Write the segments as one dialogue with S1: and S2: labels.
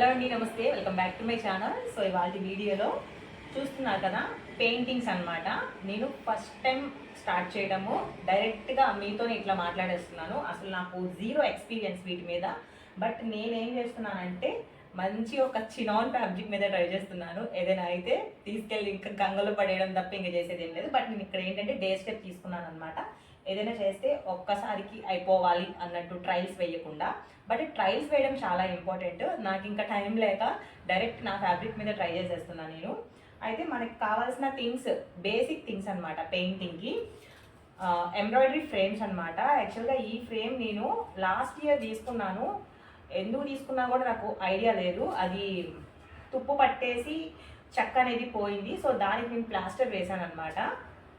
S1: Hello అండి నమస్తే. Welcome back to my channel. So ఇవాళ వీడియోలో చూస్తున్నారు కదా పెయింటింగ్స్ అనమాట నేను ఫస్ట్ టైం స్టార్ట్ చేయడము. డైరెక్ట్గా మీతో ఇట్లా మాట్లాడేస్తున్నాను. అసలు నాకు జీరో ఎక్స్పీరియన్స్ వీటి మీద. బట్ నేనేం చేస్తున్నానంటే మంచి ఒక చినాన్ ఫ్యాబ్రిక్ మీద ట్రై చేస్తున్నాను. ఏదైనా అయితే తీసుకెళ్ళి ఇంకా గంగలో పడేయడం తప్ప ఇంకా చేసేది ఏం లేదు. బట్ నేను ఇక్కడ ఏంటంటే డే స్టెప్ తీసుకున్నాను అనమాట ఏదైనా చేస్తే ఒక్కసారికి అయిపోవాలి అన్నట్టు ట్రయల్స్ వేయకుండా. బట్ ట్రయల్స్ వేయడం చాలా ఇంపార్టెంట్ నాకు ఇంకా టైం లేక డైరెక్ట్ నా ఫ్యాబ్రిక్ మీద ట్రై చేసేస్తున్నాను నేను. అయితే మనకి కావాల్సిన థింగ్స్ బేసిక్ థింగ్స్ అనమాట పెయింటింగ్కి ఎంబ్రాయిడరీ ఫ్రేమ్స్ అనమాట యాక్చువల్గా ఈ ఫ్రేమ్ నేను లాస్ట్ ఇయర్ తీసుకున్నాను. ఎందుకు తీసుకున్నా కూడా నాకు ఐడియా లేదు. అది తుప్పు పట్టేసి చెక్క అనేది పోయింది. సో దానికి నేను ప్లాస్టర్ వేసాను అనమాట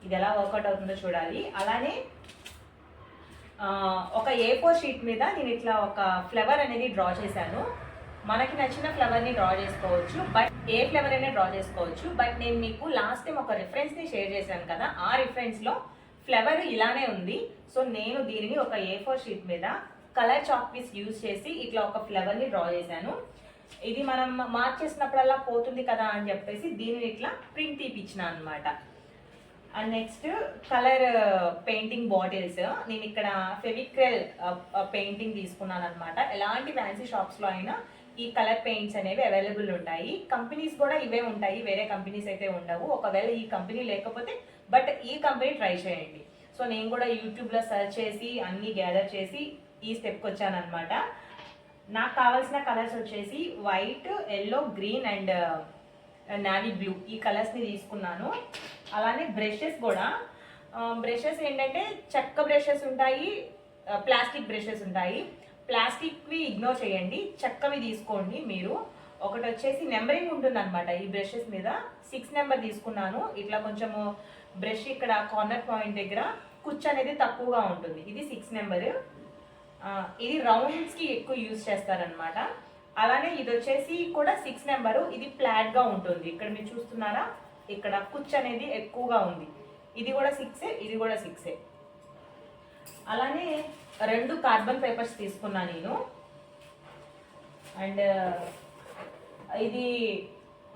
S1: ఇది ఎలా వర్కౌట్ అవుతుందో చూడాలి. అలానే ఒక ఏ ఫోర్ షీట్ మీద నేను ఇట్లా ఒక ఫ్లవర్ అనేది డ్రా చేశాను. మనకి నచ్చిన ఫ్లవర్ని డ్రా చేసుకోవచ్చు. బట్ ఏ ఫ్లవర్ అయినా డ్రా చేసుకోవచ్చు. బట్ నేను మీకు లాస్ట్ టైం ఒక రిఫరెన్స్ని షేర్ చేశాను కదా ఆ రిఫరెన్స్లో ఫ్లవర్ ఇలానే ఉంది. సో నేను దీనిని ఒక ఏ ఫోర్ షీట్ మీద కలర్ చాక్ పీస్ యూజ్ చేసి ఇట్లా ఒక ఫ్లవర్ని డ్రా చేశాను. ఇది మనం మార్చేసినప్పుడల్లా పోతుంది కదా అని చెప్పేసి దీనిని ఇట్లా ప్రింట్ తీపిచ్చిన అనమాట and next colour painting bottles నేను ఇక్కడ ఫెవిక్రెల్ పెయింటింగ్ uh, uh, తీసుకున్నాను అనమాట ఎలాంటి ఫ్యాన్సీ షాప్స్లో అయినా ఈ కలర్ పెయింట్స్ అనేవి అవైలబుల్ ఉంటాయి. కంపెనీస్ కూడా ఇవే ఉంటాయి. వేరే కంపెనీస్ అయితే ఉండవు. ఒకవేళ ఈ కంపెనీ లేకపోతే బట్ ఈ కంపెనీ ట్రై చేయండి. సో నేను కూడా యూట్యూబ్లో సెర్చ్ చేసి అన్నీ గ్యాదర్ చేసి ఈ స్టెప్కి వచ్చాను అనమాట నాకు కావాల్సిన కలర్స్ వచ్చేసి white yellow green and navy blue ఈ కలర్స్ని తీసుకున్నాను. అలానే బ్రషెస్ కూడా. బ్రషెస్ ఏంటంటే చెక్క బ్రషెస్ ఉంటాయి ప్లాస్టిక్ బ్రషెస్ ఉంటాయి. ప్లాస్టిక్వి ఇగ్నోర్ చేయండి చెక్కవి తీసుకోండి మీరు. ఒకటి వచ్చేసి నెంబరింగ్ ఉంటుంది అనమాట ఈ బ్రషెస్ మీద. సిక్స్ నెంబర్ తీసుకున్నాను. ఇట్లా కొంచెము బ్రష్ ఇక్కడ కార్నర్ పాయింట్ దగ్గర కుచ్చు అనేది తక్కువగా ఉంటుంది. ఇది సిక్స్ నెంబర్. ఇది రౌండ్స్కి ఎక్కువ యూజ్ చేస్తారనమాట అలానే ఇది వచ్చేసి కూడా సిక్స్ నెంబరు. ఇది ఫ్లాట్గా ఉంటుంది. ఇక్కడ మీరు చూస్తున్నారా? ఇక్కడ కుచ్ అనేది ఎక్కువగా ఉంది. ఇది కూడా సిక్సే ఇది కూడా సిక్సే అలానే రెండు కార్బన్ పేపర్స్ తీసుకున్నా నేను. అండ్ ఇది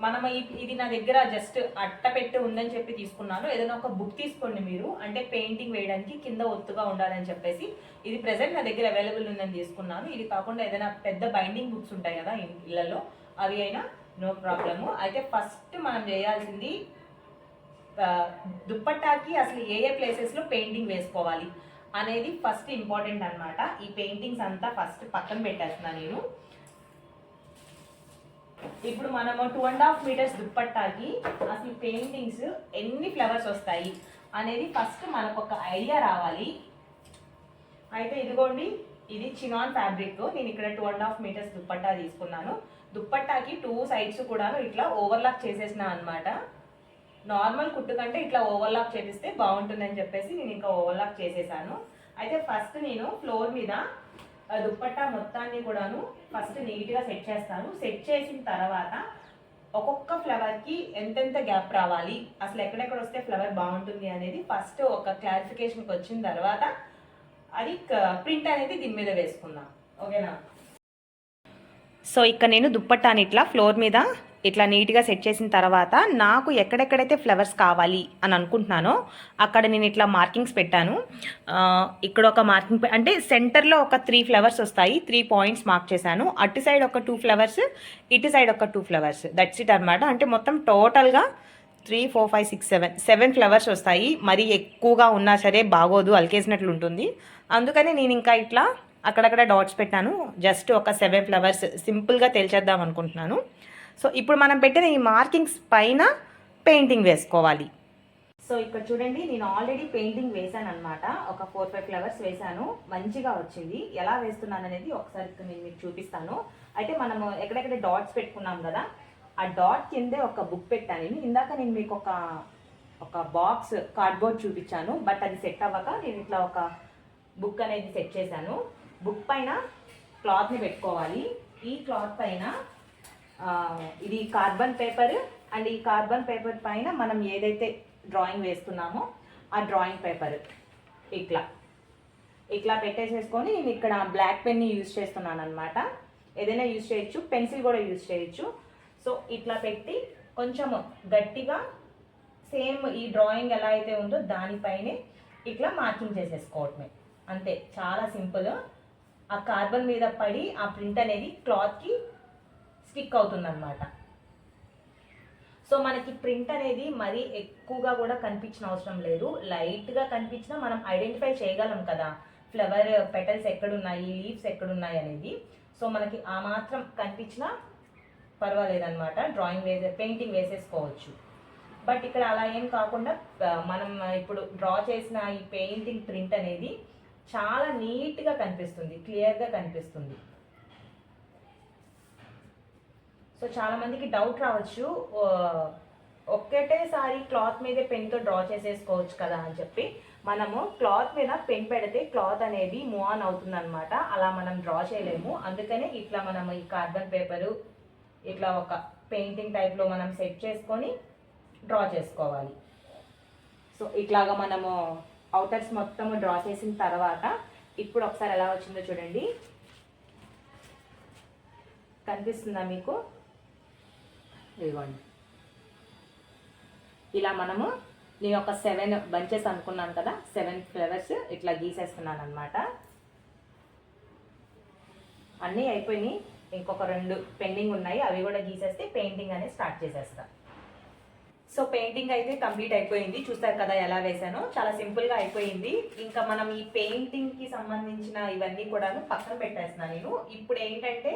S1: మనం ఇది నా దగ్గర జస్ట్ అట్ట పెట్టి ఉందని చెప్పి తీసుకున్నాను. ఏదైనా ఒక బుక్ తీసుకోండి మీరు. అంటే పెయింటింగ్ వేయడానికి కింద ఒత్తుగా ఉండాలని చెప్పేసి ఇది ప్రజెంట్ నా దగ్గర అవైలబుల్ ఉందని తీసుకున్నాను. ఇది కాకుండా ఏదైనా పెద్ద బైండింగ్ బుక్స్ ఉంటాయి కదా ఇళ్ళల్లో ఇళ్ళలో. అవి అయినా నో ప్రాబ్లము. అయితే ఫస్ట్ మనం చేయాల్సింది దుప్పట్టాకి అసలు ఏ ఏ ప్లేసెస్లో పెయింటింగ్ వేసుకోవాలి అనేది ఫస్ట్ ఇంపార్టెంట్ అన్నమాట. ఈ పెయింటింగ్స్ అంతా ఫస్ట్ పక్కన పెట్టేస్తున్నాను నేను. ఇప్పుడు మనము టూ అండ్ హాఫ్ మీటర్స్ దుప్పట్టాకి అసలు పెయింటింగ్స్ ఎన్ని ఫ్లవర్స్ వస్తాయి అనేది ఫస్ట్ మనకు ఒక ఐడియా రావాలి. అయితే ఇదిగోండి ఇది చినాన్ ఫ్యాబ్రిక్. నేను ఇక్కడ two and half metres dupatta తీసుకున్నాను. దుప్పట్టాకి టూ సైడ్స్ కూడాను ఇట్లా ఓవర్లాక్ చేసేసిన అనమాట నార్మల్ కుట్టు కంటే ఇట్లా ఓవర్లాక్ చేపిస్తే బాగుంటుందని చెప్పేసి నేను ఇంకా ఓవర్లాక్ చేసేసాను. అయితే ఫస్ట్ నేను ఫ్లోర్ మీద దుప్పట్టా మొత్తాన్ని కూడాను ఫస్ట్ నీట్గా సెట్ చేస్తాను. సెట్ చేసిన తర్వాత ఒక్కొక్క ఫ్లవర్కి ఎంతెంత గ్యాప్ రావాలి? అసలు ఎక్కడెక్కడ వస్తే ఫ్లవర్ బాగుంటుంది అనేది ఫస్ట్ ఒక క్లారిఫికేషన్కి వచ్చిన తర్వాత అది ప్రింట్ అనేది దీని మీద వేసుకుందాం. ఓకేనా? సో ఇక్కడ నేను దుప్పట్టాని ఇట్లా ఫ్లోర్ మీద. ఇట్లా నీట్గా సెట్ చేసిన తర్వాత నాకు ఎక్కడెక్కడైతే ఫ్లవర్స్ కావాలి అని అనుకుంటున్నానో అక్కడ నేను ఇట్లా మార్కింగ్స్ పెట్టాను. ఇక్కడ ఒక మార్కింగ్ పె- అంటే సెంటర్లో ఒక త్రీ ఫ్లవర్స్ వస్తాయి. త్రీ పాయింట్స్ మార్క్ చేశాను. అటు సైడ్ ఒక టూ ఫ్లవర్స్ ఇటు సైడ్ ఒక టూ ఫ్లవర్స్. దట్స్ ఇట్ అనమాట అంటే మొత్తం టోటల్గా three four five six seven. Seven flowers వస్తాయి. మరీ ఎక్కువగా ఉన్నా సరే బాగోదు అలికేసినట్లు ఉంటుంది. అందుకని నేను ఇంకా ఇట్లా అక్కడక్కడ డాట్స్ పెట్టాను. జస్ట్ ఒక సెవెన్ ఫ్లవర్స్ సింపుల్గా తెలిచేద్దాం అనుకుంటున్నాను. సో ఇప్పుడు మనం పెట్టిన ఈ మార్కింగ్స్ పైన పెయింటింగ్ వేసుకోవాలి. సో ఇక్కడ చూడండి నేను ఆల్రెడీ పెయింటింగ్ వేసాను అనమాట ఒక ఫోర్ ఫైవ్ ఫ్లవర్స్ వేసాను మంచిగా వచ్చింది. ఎలా వేస్తున్నాను అనేది ఒకసారి నేను మీకు చూపిస్తాను. అయితే మనము ఎక్కడెక్కడ డాట్స్ పెట్టుకున్నాం కదా ఆ డాట్ కిందే ఒక బుక్ పెట్టాను. నేను ఇందాక నేను మీకు ఒక ఒక బాక్స్ కార్డ్బోర్డ్ చూపించాను బట్ అది సెట్ అవ్వక నేను ఇట్లా ఒక బుక్ అనేది సెట్ చేశాను. బుక్ పైన క్లాత్ని పెట్టుకోవాలి. ఈ క్లాత్ పైన ఇది కార్బన్ పేపర్ అండ్ ఈ కార్బన్ పేపర్ పైన మనం ఏదైతే డ్రాయింగ్ వేస్తున్నామో ఆ డ్రాయింగ్ పేపర్ ఇట్లా. ఇట్లా పెట్టేసేసుకొని నేను ఇక్కడ బ్లాక్ పెన్ని యూజ్ చేస్తున్నాను అనమాట ఏదైనా యూజ్ చేయొచ్చు పెన్సిల్ కూడా యూజ్ చేయొచ్చు. సో ఇట్లా పెట్టి కొంచెం గట్టిగా సేమ్ ఈ డ్రాయింగ్ ఎలా అయితే ఉందో దానిపైనే ఇట్లా మార్కింగ్ చేసేసుకోవటమే. అంతే చాలా సింపుల్. ఆ కార్బన్ మీద పడి ఆ ప్రింట్ అనేది క్లాత్కి స్టిక్ అవుతుందన్నమాట. సో మనకి ప్రింట్ అనేది మరీ ఎక్కువగా కూడా కనిపించిన అవసరం లేదు. లైట్గా కనిపించినా మనం ఐడెంటిఫై చేయగలం కదా. ఫ్లవర్ పెటల్స్ ఎక్కడున్నాయి లీవ్స్ ఎక్కడున్నాయి అనేది. సో మనకి ఆ మాత్రం కనిపించినా పర్వాలేదన్నమాట. డ్రాయింగ్ వేసే పెయింటింగ్ వేసేసుకోవచ్చు. బట్ ఇక్కడ అలా ఏం కాకుండా మనం ఇప్పుడు డ్రా చేసిన ఈ పెయింటింగ్ ప్రింట్ అనేది చాలా నీట్గా కనిపిస్తుంది క్లియర్గా కనిపిస్తుంది. సో చాలామందికి డౌట్ రావచ్చు ఒక్కటేసారి క్లాత్ మీదే పెన్తో డ్రా చేసేసుకోవచ్చు కదా అని చెప్పి. మనము క్లాత్ మీద పెన్ పెడితే క్లాత్ అనేది మూవ్ ఆన్ అవుతుందన్నమాట. అలా మనం డ్రా చేయలేము. అందుకనే ఇట్లా మనం ఈ కార్బన్ పేపరు ఇట్లా ఒక పెయింటింగ్ టైప్లో మనం సెట్ చేసుకొని డ్రా చేసుకోవాలి. సో ఇట్లాగా మనము అవుటర్స్ మొత్తం డ్రా చేసిన తర్వాత ఇప్పుడు ఒకసారి ఎలా వచ్చిందో చూడండి. కనిపిస్తుందా మీకు? ఇదిగోండి. ఇలా మనము నేను ఒక సెవెన్ బంచెస్ అనుకున్నాను కదా సెవెన్ ఫ్లవర్స్ ఇట్లా గీసేస్తున్నాను అనమాట అన్నీ అయిపోయినాయి. ఇంకొక రెండు పెండింగ్ ఉన్నాయి అవి కూడా గీసేస్తే పెయింటింగ్ అనేది స్టార్ట్ చేసేస్తా. సో పెయింటింగ్ అయితే కంప్లీట్ అయిపోయింది. చూస్తారు కదా ఎలా వేసానో చాలా సింపుల్గా అయిపోయింది. ఇంకా మనం ఈ పెయింటింగ్కి సంబంధించిన ఇవన్నీ కూడాను పక్కన పెట్టేస్తున్నాను నేను. ఇప్పుడు ఏంటంటే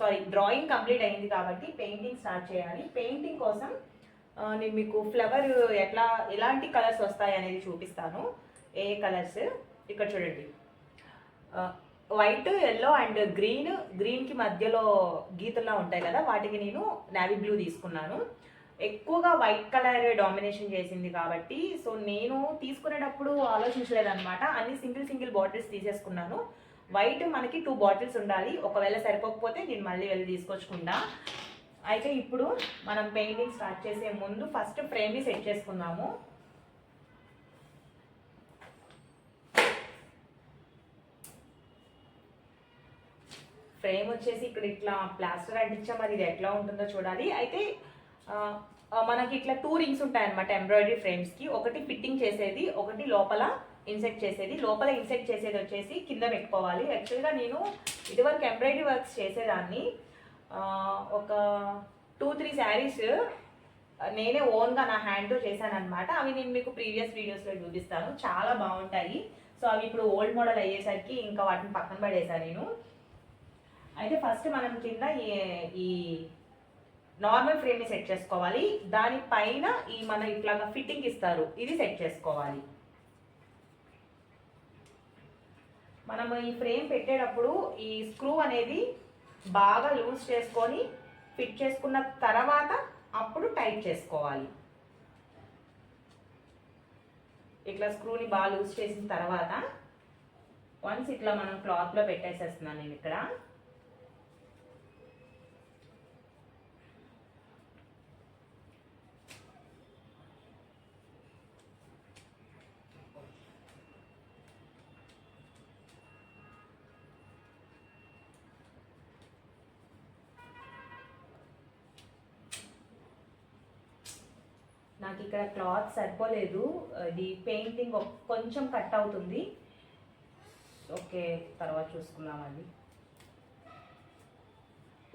S1: సారీ డ్రాయింగ్ కంప్లీట్ అయింది కాబట్టి పెయింటింగ్ స్టార్ట్ చేయాలి. పెయింటింగ్ కోసం నేను మీకు ఫ్లవర్ ఎట్లా ఎలాంటి కలర్స్ వస్తాయి అనేది చూపిస్తాను. ఏ కలర్స్? ఇక్కడ చూడండి. వైట్ ఎల్లో అండ్ గ్రీన్ గ్రీన్కి మధ్యలో గీతల్లా ఉంటాయి కదా వాటికి నేను నావీ బ్లూ తీసుకున్నాను. ఎక్కువగా వైట్ కలర్ డామినేషన్ చేసింది కాబట్టి సో నేను తీసుకునేటప్పుడు ఆలోచించలేదన్నమాట. అన్ని సింగిల్ సింగిల్ బాటిల్స్ తీసేసుకున్నాను. వైట్ మనకి టూ బాటిల్స్ ఉండాలి. ఒకవేళ సరిపోకపోతే నేను మళ్ళీ వెళ్ళి తీసుకొచ్చుకుంటా. అయితే ఇప్పుడు మనం పెయింటింగ్ స్టార్ట్ చేసే ముందు ఫస్ట్ ఫ్రేమ్ని సెట్ చేసుకుందాము. ఫ్రేమ్ వచ్చేసి ఇక్కడ ఇట్లా ప్లాస్టర్ అంటించాం అది ఇది ఎట్లా ఉంటుందో చూడాలి. అయితే మనకి ఇట్లా టూ రింగ్స్ ఉంటాయన్నమాట ఎంబ్రాయిడరీ ఫ్రేమ్స్కి ఒకటి ఫిట్టింగ్ చేసేది ఒకటి లోపల ఇన్సెక్ట్ చేసేది. లోపల ఇన్సెక్ట్ చేసేది వచ్చేసి కింద పెట్టుకోవాలి. యాక్చువల్గా నేను ఇదివరకు ఎంబ్రాయిడరీ వర్క్స్ చేసేదాన్ని. ఒక టూ త్రీ శారీస్ నేనే ఓన్గా నా హ్యాండ్తో చేశాను అనమాట అవి నేను మీకు ప్రీవియస్ వీడియోస్లో చూపిస్తాను. చాలా బాగుంటాయి. సో అవి ఇప్పుడు ఓల్డ్ మోడల్ అయ్యేసరికి ఇంకా వాటిని పక్కన పడేశాను నేను. అయితే ఫస్ట్ మనం కింద ఈ- ఈ నార్మల్ ఫ్రేమ్ని సెట్ చేసుకోవాలి. దానిపైన ఈ మన ఇట్లాగా ఫిట్టింగ్ ఇస్తారు. ఇది సెట్ చేసుకోవాలి. మనం ఈ ఫ్రేమ్ పెట్టేటప్పుడు ఈ స్క్రూ అనేది బాగా లూజ్ చేసుకొని ఫిట్ చేసుకున్న తర్వాత అప్పుడు టైట్ చేసుకోవాలి. ఇట్లా స్క్రూని బాగా లూజ్ చేసిన తర్వాత వన్స్ ఇట్లా మనం క్లాత్లో పెట్టేసేస్తున్నాను నేను ఇక్కడ. నాకు ఇక్కడ క్లాత్ సరిపోలేదు. ఇది పెయింటింగ్ కొంచెం కట్ అవుతుంది. ఓకే తర్వాత చూసుకుందామండి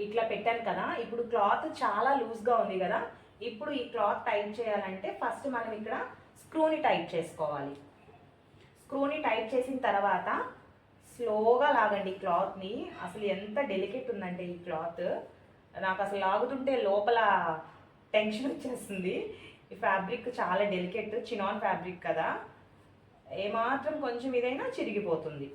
S1: ఇట్లా పెట్టాను కదా ఇప్పుడు క్లాత్ చాలా లూజ్గా ఉంది కదా ఇప్పుడు ఈ క్లాత్ టైట్ చేయాలంటే ఫస్ట్ మనం ఇక్కడ స్క్రూని టైట్ చేసుకోవాలి. స్క్రూని టైట్ చేసిన తర్వాత స్లోగా లాగండి ఈ క్లాత్ని. అసలు ఎంత డెలికేట్ ఉందంటే ఈ క్లాత్. నాకు అసలు లాగుతుంటే లోపల టెన్షన్ వచ్చేస్తుంది. ఈ ఫ్యాబ్రిక్ చాలా డెలికేట్ చినాన్ ఫ్యాబ్రిక్ కదా. ఏమాత్రం కొంచెం ఇదైనా చిరిగిపోతుంది.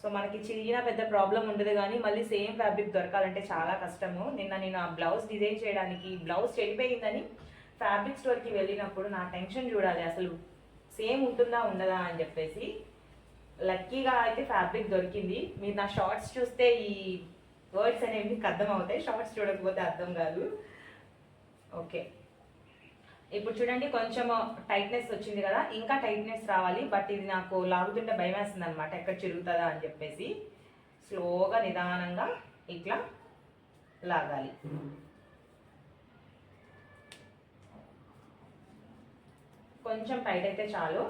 S1: సో మనకి చిరిగిన పెద్ద ప్రాబ్లం ఉండదు కానీ మళ్ళీ సేమ్ ఫ్యాబ్రిక్ దొరకాలంటే చాలా కష్టము. నిన్న నేను ఆ బ్లౌజ్ డిజైన్ చేయడానికి బ్లౌజ్ చెడిపోయిందని ఫ్యాబ్రిక్ స్టోర్కి వెళ్ళినప్పుడు నా టెన్షన్ చూడాలి. అసలు సేమ్ ఉంటుందా ఉండదా అని చెప్పేసి లక్కీగా అయితే ఫ్యాబ్రిక్ దొరికింది. మీరు నా షార్ట్స్ చూస్తే ఈ వర్డ్స్ అనేవి మీకు అర్థం అవుతాయి. షార్ట్స్ చూడకపోతే అర్థం కాదు. ఓకే. ఇప్పుడు చూడండి కొంచెం టైట్నెస్ వచ్చింది కదా ఇంకా టైట్నెస్ రావాలి బట్ ఇది నాకు లాగుతుంటే భయం వేస్తుంది అనమాట ఎక్కడ చిరుగుతుందా అని చెప్పేసి. స్లోగా నిదానంగా ఇట్లా లాగాలి. కొంచెం టైట్ అయితే చాలు.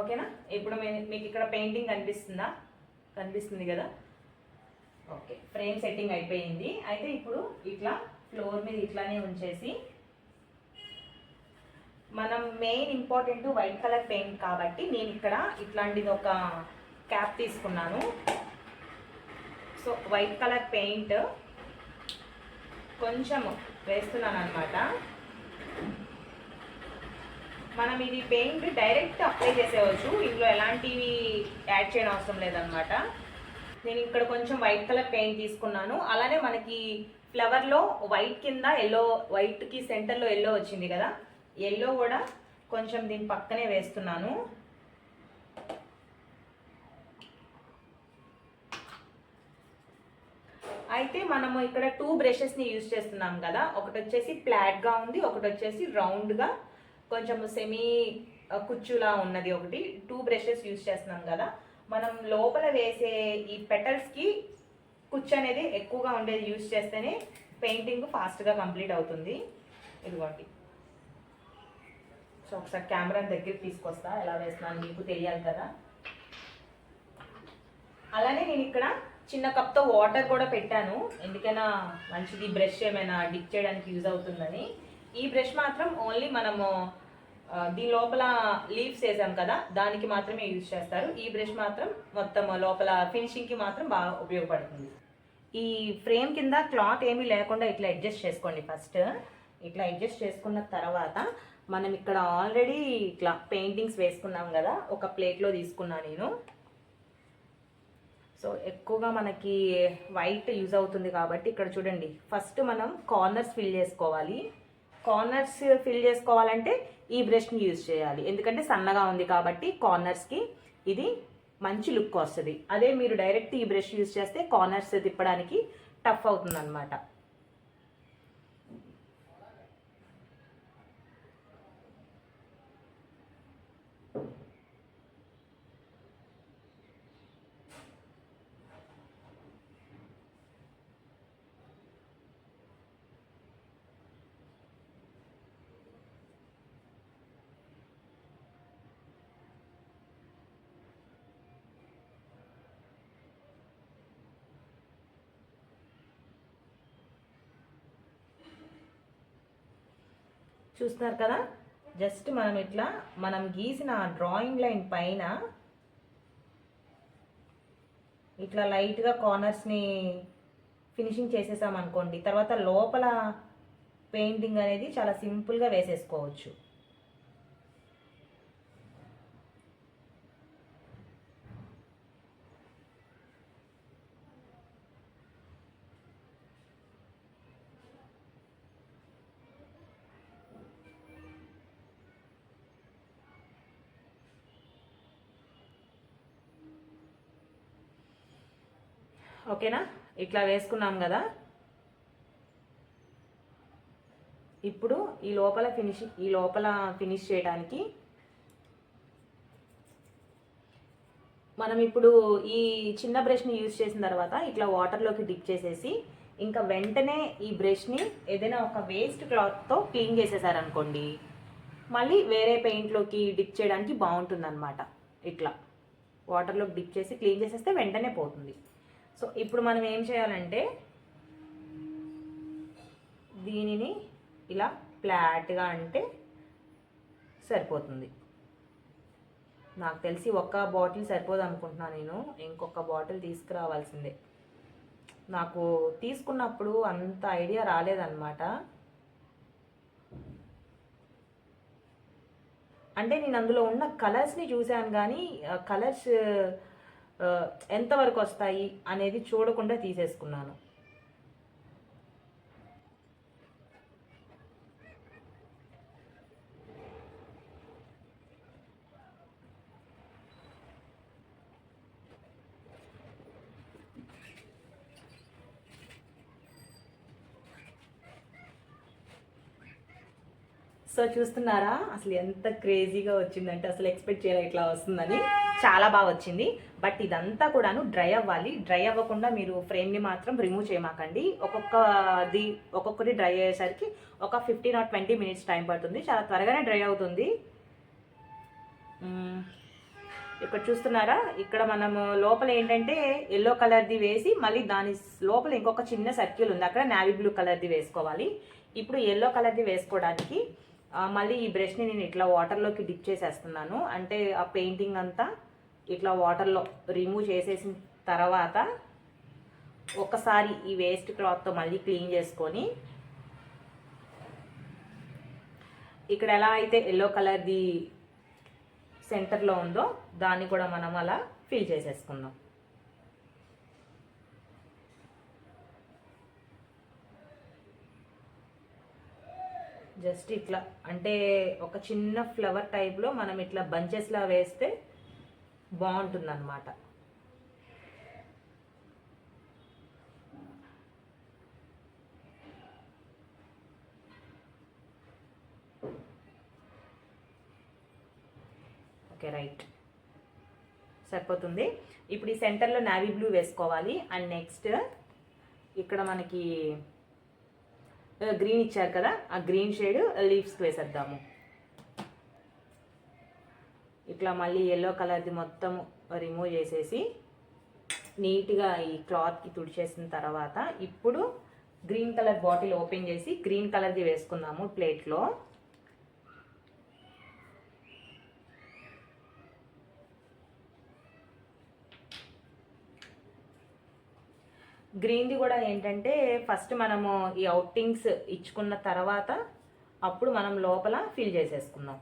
S1: ఓకేనా? ఇప్పుడు మీకు ఇక్కడ పెయింటింగ్ కనిపిస్తుందా? కనిపిస్తుంది కదా? ఓకే. ఫ్రేమ్ సెట్టింగ్ అయిపోయింది. అయితే ఇప్పుడు ఇట్లా ఫ్లోర్ మీద ఇట్లానే ఉంచేసి మనం main important white colour paint కాబట్టి నేను ఇక్కడ ఇట్లాంటిది ఒక క్యాప్ తీసుకున్నాను. సో వైట్ కలర్ పెయింట్ కొంచెం వేస్తున్నాను అనమాట మనం ఇది పెయింట్ డైరెక్ట్ అప్లై చేసేవచ్చు ఇందులో ఎలాంటివి యాడ్ చేయడం అవసరం లేదనమాట నేను ఇక్కడ కొంచెం వైట్ కలర్ పెయింట్ తీసుకున్నాను. అలానే మనకి ఫ్లవర్లో వైట్ కింద ఎల్లో వైట్కి సెంటర్లో ఎల్లో వచ్చింది కదా. ఎల్లో కూడా కొంచెం దీని పక్కనే వేస్తున్నాను. అయితే మనము ఇక్కడ టూ బ్రషెస్ని యూజ్ చేస్తున్నాం కదా. ఒకటి వచ్చేసి ఫ్లాట్గా ఉంది ఒకటి వచ్చేసి రౌండ్గా కొంచెం సెమీ కుచ్చులా ఉన్నది ఒకటి. టూ బ్రషెస్ యూజ్ చేస్తున్నాం కదా. మనం లోపల వేసే ఈ పెటల్స్కి కుచ్చు అనేది ఎక్కువగా ఉండేది యూజ్ చేస్తేనే పెయింటింగ్ ఫాస్ట్గా కంప్లీట్ అవుతుంది. ఇదిగోండి. సో ఒకసారి కెమెరా దగ్గరికి తీసుకొస్తా ఎలా వేస్తున్నాను మీకు తెలియాలి కదా. అలానే నేను ఇక్కడ చిన్న కప్తో వాటర్ కూడా పెట్టాను. ఎందుకైనా మంచిది బ్రష్ ఏమైనా డిప్ చేయడానికి యూజ్ అవుతుందని. ఈ బ్రష్ మాత్రం ఓన్లీ మనము దీని లోపల లీవ్స్ వేసాం కదా దానికి మాత్రమే యూజ్ చేస్తారు. ఈ బ్రష్ మాత్రం మొత్తం లోపల ఫినిషింగ్కి మాత్రం బాగా ఉపయోగపడుతుంది. ఈ ఫ్రేమ్ కింద క్లాత్ ఏమీ లేకుండా ఇట్లా అడ్జస్ట్ చేసుకోండి ఫస్ట్. ఇట్లా అడ్జస్ట్ చేసుకున్న తర్వాత మనం ఇక్కడ ఆల్రెడీ ఇట్లా పెయింటింగ్స్ వేసుకున్నాం కదా ఒక ప్లేట్లో తీసుకున్నా నేను. సో ఎక్కువగా మనకి వైట్ యూజ్ అవుతుంది కాబట్టి ఇక్కడ చూడండి ఫస్ట్ మనం కార్నర్స్ ఫిల్ చేసుకోవాలి. కార్నర్స్ ఫిల్ చేసుకోవాలంటే ఈ బ్రష్ని యూజ్ చేయాలి. ఎందుకంటే సన్నగా ఉంది కాబట్టి కార్నర్స్కి ఇది మంచి లుక్ వస్తుంది. అదే మీరు డైరెక్ట్ ఈ బ్రష్ యూజ్ చేస్తే కార్నర్స్ తిప్పడానికి టఫ్ అవుతుంది అనమాట చూస్తున్నారు కదా? జస్ట్ మనం ఇట్లా మనం గీసిన డ్రాయింగ్ లైన్ పైన ఇట్లా లైట్గా కార్నర్స్ని ఫినిషింగ్ చేసేసాం అనుకోండి తర్వాత లోపల పెయింటింగ్ అనేది చాలా సింపుల్గా వేసేసుకోవచ్చు. ఓకేనా? ఇట్లా వేసుకున్నాం కదా? ఇప్పుడు ఈ లోపల ఫినిష్ ఈ లోపల ఫినిష్ చేయడానికి మనం ఇప్పుడు ఈ చిన్న బ్రష్ని యూజ్ చేసిన తర్వాత ఇట్లా వాటర్లోకి డిప్ చేసేసి ఇంకా వెంటనే ఈ బ్రష్ని ఏదైనా ఒక వేస్ట్ క్లాత్తో క్లీన్ చేసేసారనుకోండి మళ్ళీ వేరే పెయింట్లోకి డిప్ చేయడానికి బాగుంటుంది ఇట్లా వాటర్లోకి డిప్ చేసి క్లీన్ చేసేస్తే వెంటనే పోతుంది. సో ఇప్పుడు మనం ఏం చేయాలంటే దీనిని ఇలా ఫ్లాట్గా అంటే సరిపోతుంది. నాకు తెలిసి ఒక్క బాటిల్ సరిపోదు అనుకుంటున్నాను నేను ఇంకొక బాటిల్ తీసుకురావాల్సిందే. నాకు తీసుకున్నప్పుడు అంత ఐడియా రాలేదన్నమాట. అంటే నేను అందులో ఉన్న కలర్స్ని చూశాను కానీ కలర్స్ ఎంతవరకు వస్తాయి అనేది చూడకుండా తీసేసుకున్నాను. సో చూస్తున్నారా అసలు ఎంత క్రేజీగా వచ్చిందంటే అసలు ఎక్స్పెక్ట్ చేయాలి ఇట్లా వస్తుందని. చాలా బాగా వచ్చింది. బట్ ఇదంతా కూడాను డ్రై అవ్వాలి. డ్రై అవ్వకుండా మీరు ఫ్రేమ్ని మాత్రం రిమూవ్ చేయమాకండి. ఒక్కొక్కది ఒక్కొక్కటి డ్రై అయ్యేసరికి ఒక fifteen or twenty minutes time పడుతుంది. చాలా త్వరగానే డ్రై అవుతుంది. ఇక్కడ చూస్తున్నారా? ఇక్కడ మనము లోపల ఏంటంటే ఎల్లో కలర్ది వేసి మళ్ళీ దాని లోపల ఇంకొక చిన్న సర్కిల్ ఉంది. అక్కడ నావీ బ్లూ కలర్ది వేసుకోవాలి. ఇప్పుడు ఎల్లో కలర్ది వేసుకోవడానికి మళ్ళీ ఈ బ్రష్ని నేను ఇట్లా వాటర్లోకి డిప్ చేసేస్తున్నాను. అంటే ఆ పెయింటింగ్ అంతా ఇట్లా వాటర్లో రిమూవ్ చేసేసిన తర్వాత ఒకసారి ఈ వేస్ట్ క్లాత్తో మళ్ళీ క్లీన్ చేసుకొని ఇక్కడ ఎలా అయితే ఎల్లో కలర్ది సెంటర్లో ఉందో దాన్ని కూడా మనం అలా ఫిల్ చేసేసుకుందాం. జస్ట్ ఇట్లా అంటే ఒక చిన్న ఫ్లవర్ టైప్లో మనం ఇట్లా బంచెస్లా వేస్తే బాగుంటుంది అన్నమాట ఓకే రైట్. సరిపోతుంది. ఇప్పుడు ఈ సెంటర్లో నావీ బ్లూ వేసుకోవాలి. అండ్ నెక్స్ట్ ఇక్కడ మనకి గ్రీన్ ఇచ్చారు కదా ఆ గ్రీన్ షేడ్ లీవ్స్కి వేసేద్దాము. ఇట్లా మళ్ళీ ఎల్లో కలర్ది మొత్తం రిమూవ్ చేసేసి నీట్గా ఈ క్లాత్కి తుడిచేసిన తర్వాత ఇప్పుడు గ్రీన్ కలర్ బాటిల్ ఓపెన్ చేసి గ్రీన్ కలర్ది వేసుకుందాము ప్లేట్లో గ్రీన్ది కూడా ఏంటంటే ఫస్ట్ మనము ఈ అవుటింగ్స్ ఇచ్చుకున్న తర్వాత అప్పుడు మనం లోపల ఫిల్ చేసేసుకుందాం.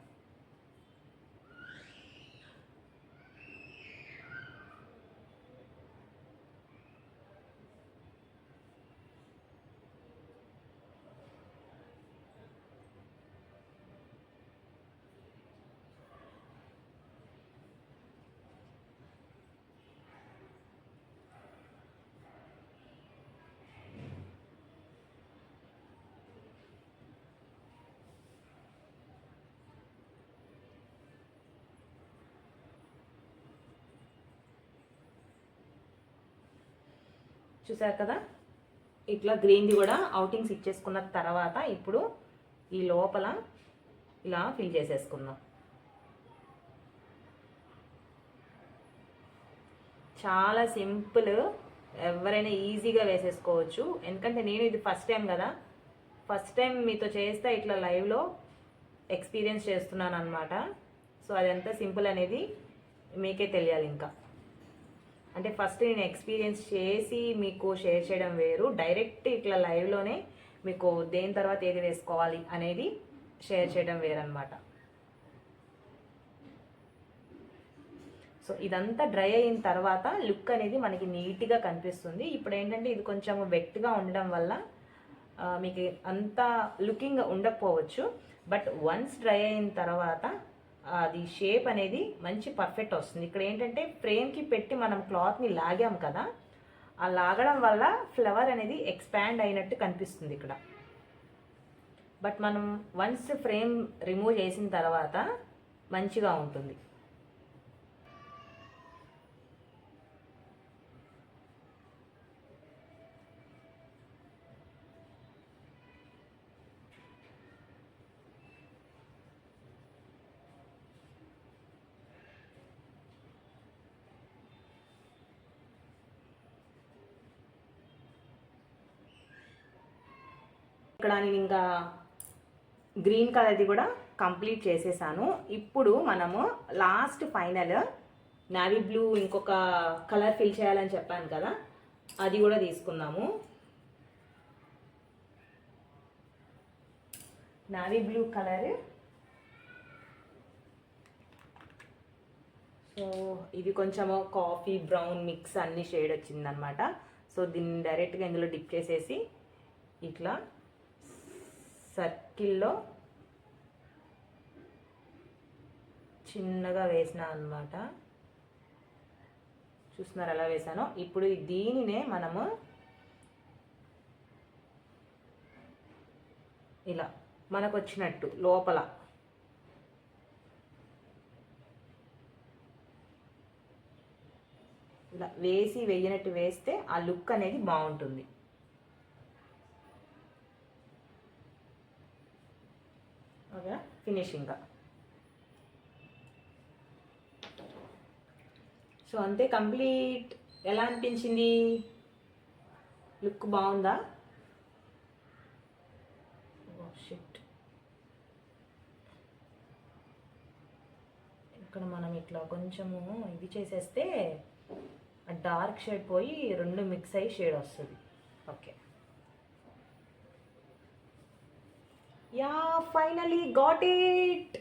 S1: చూసారు కదా? ఇట్లా గ్రీన్ది కూడా అవుటింగ్స్ ఇచ్చేసుకున్న తర్వాత ఇప్పుడు ఈ లోపల ఇలా ఫిల్ చేసేసుకుందాం. చాలా సింపుల్ ఎవరైనా ఈజీగా వేసేసుకోవచ్చు. ఎందుకంటే నేను ఇది ఫస్ట్ టైం కదా. ఫస్ట్ టైం మీతో చేస్తే ఇట్లా లైవ్లో ఎక్స్పీరియన్స్ చేస్తున్నాను అనమాట సో అది ఎంత సింపుల్ అనేది మీకే తెలియాలి ఇంకా. అంటే ఫస్ట్ నేను ఎక్స్పీరియన్స్ చేసి మీకు షేర్ చేయడం వేరు. డైరెక్ట్ ఇట్లా లైవ్లోనే మీకు దేని తర్వాత ఏది వేసుకోవాలి అనేది షేర్ చేయడం వేరనమాట సో ఇదంతా డ్రై అయిన తర్వాత లుక్ అనేది మనకి నీట్గా కనిపిస్తుంది. ఇప్పుడు ఏంటంటే ఇది కొంచెం వెట్గా ఉండడం వల్ల మీకు అంత లుకింగ్ ఉండకపోవచ్చు. బట్ వన్స్ డ్రై అయిన తర్వాత అది షేప్ అనేది మంచి పర్ఫెక్ట్ వస్తుంది. ఇక్కడ ఏంటంటే ఫ్రేమ్కి పెట్టి మనం క్లాత్ని లాగాం కదా ఆ లాగడం వల్ల ఫ్లవర్ అనేది ఎక్స్పాండ్ అయినట్టు కనిపిస్తుంది ఇక్కడ. బట్ మనం వన్స్ ఫ్రేమ్ రిమూవ్ చేసిన తర్వాత మంచిగా ఉంటుంది. ఇక్కడ నేను ఇంకా గ్రీన్ కలర్ది కూడా కంప్లీట్ చేసేసాను. ఇప్పుడు మనము లాస్ట్ ఫైనల్ నావీ బ్లూ ఇంకొక కలర్ ఫిల్ చేయాలని చెప్పాను కదా అది కూడా తీసుకుందాము. Navy blue colour. సో ఇది కొంచెము కాఫీ బ్రౌన్ మిక్స్ అన్ని షేడ్ వచ్చిందనమాట. సో దీన్ని డైరెక్ట్గా ఇందులో డిప్ చేసేసి ఇట్లా సర్కిల్లో చిన్నగా వేసిన అనమాట చూస్తున్నారు ఎలా వేసానో? ఇప్పుడు దీనినే మనము ఇలా మనకు వచ్చినట్టు లోపల. ఇలా వేసి వేయనట్టు వేస్తే ఆ లుక్ అనేది బాగుంటుంది. ఓకే? ఫినిషింగ్గా సో అంతే కంప్లీట్. ఎలా అనిపించింది? లుక్ బాగుందా? షిట్. ఇక్కడ మనం ఇట్లా కొంచెము ఇది చేసేస్తే డార్క్ షేడ్ పోయి రెండు మిక్స్ అయ్యి షేడ్ వస్తుంది. Okay. Yeah finally got it